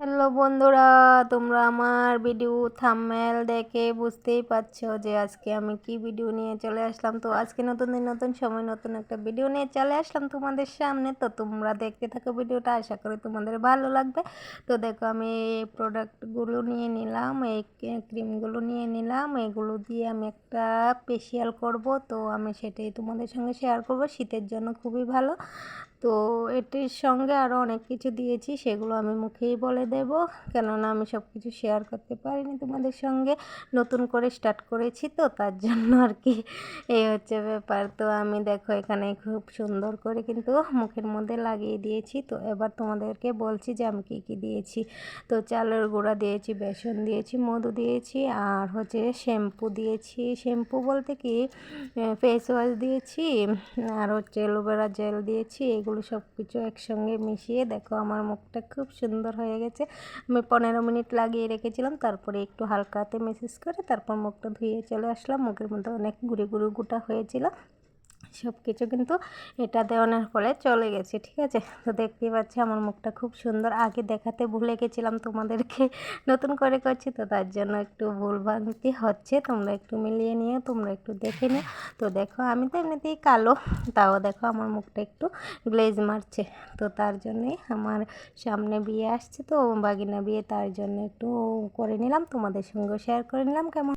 Hello বন্ধুরা, তোমরা আমার ভিডিও থাম্বনেল দেখে বুঝতেই পারছ যে আজকে আমি কি ভিডিও নিয়ে চলে আসলাম। তো আজকে নতুন দিন, নতুন সময়, নতুন একটা ভিডিও নিয়ে চলে আসলাম তোমাদের সামনে। তো তোমরা দেখতে থাকো ভিডিওটা, আশা করি তোমাদের ভালো লাগবে। তো দেখো, আমি এই প্রোডাক্টগুলো নিয়ে নিলাম, এই ক্রিমগুলো নিয়ে নিলাম। এগুলো দিয়ে আমি একটা ফেশিয়াল করব। তো আমি সেটাই তোমাদের সঙ্গে শেয়ার করব। শীতের জন্য খুবই ভালো। তো এটির সঙ্গে আরও অনেক কিছু দিয়েছি, সেগুলো আমি মুখেই বলে দেব। কেননা আমি সব কিছু শেয়ার করতে পারিনি তোমাদের সঙ্গে। নতুন করে স্টার্ট করেছি তো, তার জন্য আর কি এই হচ্ছে ব্যাপার। তো আমি দেখো এখানে খুব সুন্দর করে কিন্তু মুখের মধ্যে লাগিয়ে দিয়েছি। তো এবার তোমাদেরকে বলছি যে আমি কী কী দিয়েছি। তো চালের গুঁড়া দিয়েছি, বেসন দিয়েছি, মধু দিয়েছি, আর হচ্ছে শ্যাম্পু দিয়েছি। শ্যাম্পু বলতে কি ফেস ওয়াশ দিয়েছি, আর হচ্ছে অ্যালোভেরা জেল দিয়েছি এগুলো সব কিছু একসঙ্গে মিশিয়ে দেখো আমার মুখটা খুব সুন্দর হয়ে গেছে। আমি পনেরো মিনিট লাগিয়ে রেখেছিলাম, তারপরে একটু হালকাতে মেসেজ করে তারপর মুখটা ধুয়ে চলে আসলাম। মুখের মধ্যে অনেক গুঁড়ি গুঁড়ো গোটা হয়েছিল। সব কিছু কিন্তু এটা দেওয়ানোর ফলে চলে গেছে, ঠিক আছে? তো দেখতেই পাচ্ছি আমার মুখটা খুব সুন্দর। আগে দেখাতে ভুলে গেছিলাম তোমাদেরকে, নতুন করে করছি তো তার জন্য একটু ভুল ভ্রান্তি হচ্ছে। তোমরা একটু মিলিয়ে নিয়ে তোমরা একটু দেখে নিও। তো দেখো, আমি তো এমনিতেই কালো, তাও দেখো আমার মুখটা একটু গ্লেজ মারছে। তো তার জন্যই আমার সামনে বিয়ে আসছে, তো বাগিনা বিয়ে তার জন্য একটু করে নিলাম। তোমাদের সঙ্গে শেয়ার করে নিলাম, কেমন